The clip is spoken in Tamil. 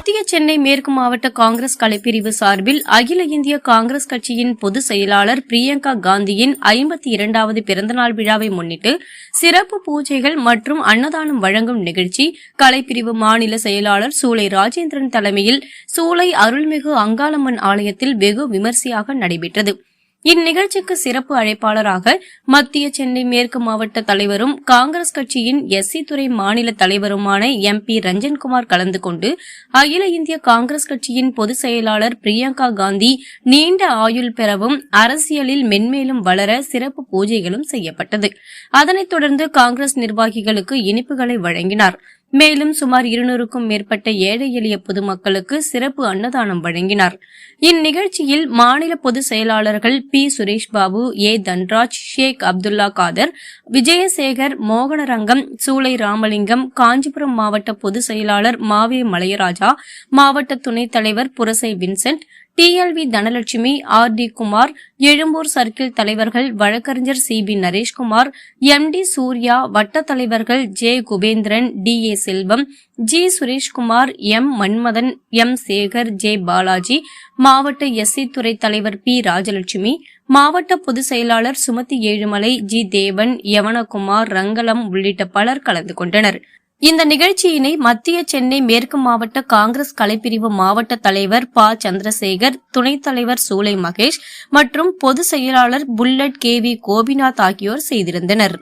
மத்திய சென்னை மேற்கு மாவட்ட காங்கிரஸ் கலைப்பிரிவு சார்பில் அகில இந்திய காங்கிரஸ் கட்சியின் பொதுச் செயலாளர் பிரியங்கா காந்தியின் ஐம்பத்தி இரண்டாவது பிறந்தநாள் விழாவை முன்னிட்டு சிறப்பு பூஜைகள் மற்றும் அன்னதானம் வழங்கும் நிகழ்ச்சி கலைப்பிரிவு மாநில செயலாளர் சூளை ராஜேந்திரன் தலைமையில் சூளை அருள்மிகு அங்காளம்மன் ஆலயத்தில் வெகு விமர்சையாக நடைபெற்றது. இந்நிகழ்ச்சிக்கு சிறப்பு அழைப்பாளராக மத்திய சென்னை மேற்கு மாவட்ட தலைவரும் காங்கிரஸ் கட்சியின் எஸ்சி துறை மாநில தலைவருமான எம் பி ரஞ்சன்குமார் கலந்து கொண்டு அகில இந்திய காங்கிரஸ் கட்சியின் பொதுச் செயலாளர் பிரியங்கா காந்தி நீண்ட ஆயுள் பெறவும் அரசியலில் மென்மேலும் வளர சிறப்பு பூஜைகளும் செய்யப்பட்டது. அதனைத் தொடர்ந்து காங்கிரஸ் நிர்வாகிகளுக்கு இனிப்புகளை வழங்கினார். மேலும் சுமார் இருநூறுக்கும் மேற்பட்ட ஏழை எளிய பொதுமக்களுக்கு சிறப்பு அன்னதானம் வழங்கினார். இந்நிகழ்ச்சியில் மாநில பொதுச் செயலாளர்கள் பி. சுரேஷ் பாபு ஏ. தன்ராஜ் ஷேக் அப்துல்லா காதர் விஜயசேகர் மோகனரங்கம் சூளை ராமலிங்கம் காஞ்சிபுரம் மாவட்ட பொதுச் செயலாளர் மாவே மலையராஜா மாவட்ட துணைத் தலைவர் Purasai Vincent TLV Dhanalakshmi R D Kumar Egmore circle தலைவர்கள் வழக்கறிஞர் C P Nareshkumar M D Surya வட்ட தலைவர்கள் J. Kubendran T. A. Selvam G. Sureshkumar M. Manmadhan M. Sekar J. Balaji மாவட்ட எஸ்சி துறை தலைவர் பி. ராஜலட்சுமி மாவட்ட பொதுச் செயலாளர் சுமதி ஏழுமலை ஜி. தேவன் யவனகுமார் ரங்கலம் உள்ளிட்ட பலர் கலந்து கொண்டனர். இந்த நிகழ்ச்சியினை மத்திய சென்னை மேற்கு மாவட்ட காங்கிரஸ் கலைப்பிரிவு மாவட்ட தலைவர் ப. சந்திரசேகர் துணைத் தலைவர் சூலை மகேஷ் மற்றும் பொதுச் செயலாளர் புல்லட் கே. வி. கோபிநாத் ஆகியோர் செய்திருந்தனர்.